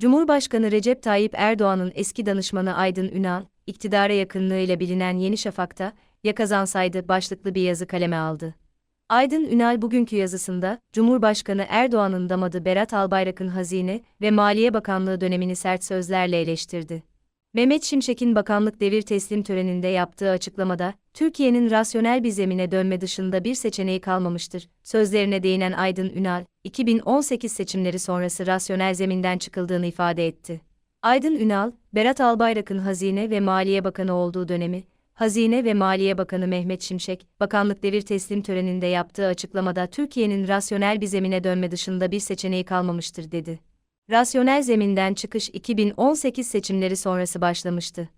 Cumhurbaşkanı Recep Tayyip Erdoğan'ın eski danışmanı Aydın Ünal, iktidara yakınlığıyla bilinen Yeni Şafak'ta, ya kazansaydı başlıklı bir yazı kaleme aldı. Aydın Ünal bugünkü yazısında, Cumhurbaşkanı Erdoğan'ın damadı Berat Albayrak'ın Hazine ve Maliye Bakanlığı dönemini sert sözlerle eleştirdi. Mehmet Şimşek'in bakanlık devir teslim töreninde yaptığı açıklamada, Türkiye'nin rasyonel bir zemine dönme dışında bir seçeneği kalmamıştır. Sözlerine değinen Aydın Ünal, 2018 seçimleri sonrası rasyonel zeminden çıkıldığını ifade etti. Aydın Ünal, Berat Albayrak'ın Hazine ve Maliye Bakanı olduğu dönemi, Hazine ve Maliye Bakanı Mehmet Şimşek, bakanlık devir teslim töreninde yaptığı açıklamada Türkiye'nin rasyonel bir zemine dönme dışında bir seçeneği kalmamıştır dedi. Rasyonel zeminden çıkış 2018 seçimleri sonrası başlamıştı.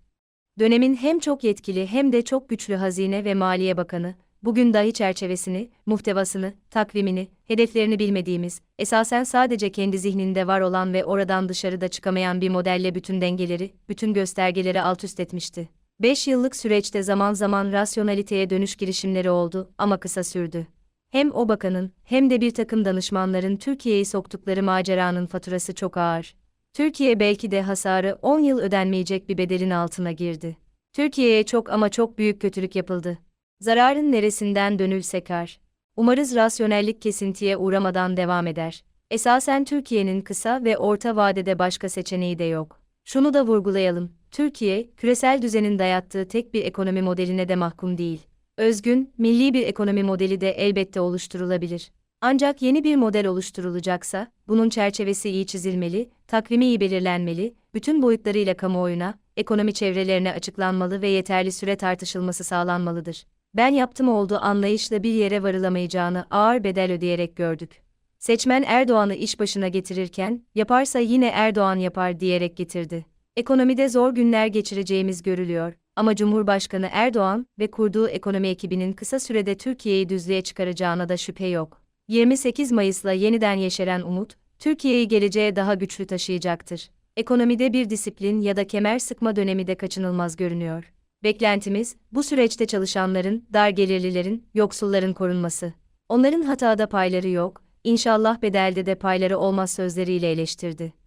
Dönemin hem çok yetkili hem de çok güçlü Hazine ve Maliye Bakanı, bugün dahi çerçevesini, muhtevasını, takvimini, hedeflerini bilmediğimiz, esasen sadece kendi zihninde var olan ve oradan dışarıda çıkamayan bir modelle bütün dengeleri, bütün göstergeleri alt üst etmişti. 5 yıllık süreçte zaman zaman rasyonaliteye dönüş girişimleri oldu ama kısa sürdü. Hem o bakanın hem de bir takım danışmanların Türkiye'yi soktukları maceranın faturası çok ağır. Türkiye belki de hasarı 10 yıl ödenmeyecek bir bedelin altına girdi. Türkiye'ye çok ama çok büyük kötülük yapıldı. Zararın neresinden dönülse kar. Umarız rasyonellik kesintiye uğramadan devam eder. Esasen Türkiye'nin kısa ve orta vadede başka seçeneği de yok. Şunu da vurgulayalım. Türkiye, küresel düzenin dayattığı tek bir ekonomi modeline de mahkum değil. Özgün, milli bir ekonomi modeli de elbette oluşturulabilir. Ancak yeni bir model oluşturulacaksa, bunun çerçevesi iyi çizilmeli, takvimi iyi belirlenmeli, bütün boyutlarıyla kamuoyuna, ekonomi çevrelerine açıklanmalı ve yeterli süre tartışılması sağlanmalıdır. Ben yaptım oldu anlayışla bir yere varılamayacağını ağır bedel ödeyerek gördük. Seçmen Erdoğan'ı iş başına getirirken, yaparsa yine Erdoğan yapar diyerek getirdi. Ekonomide zor günler geçireceğimiz görülüyor ama Cumhurbaşkanı Erdoğan ve kurduğu ekonomi ekibinin kısa sürede Türkiye'yi düzlüğe çıkaracağına da şüphe yok. 28 Mayıs'la yeniden yeşeren umut, Türkiye'yi geleceğe daha güçlü taşıyacaktır. Ekonomide bir disiplin ya da kemer sıkma dönemi de kaçınılmaz görünüyor. Beklentimiz, bu süreçte çalışanların, dar gelirlilerin, yoksulların korunması. Onların hatada payları yok, inşallah bedelde de payları olmaz sözleriyle eleştirdi.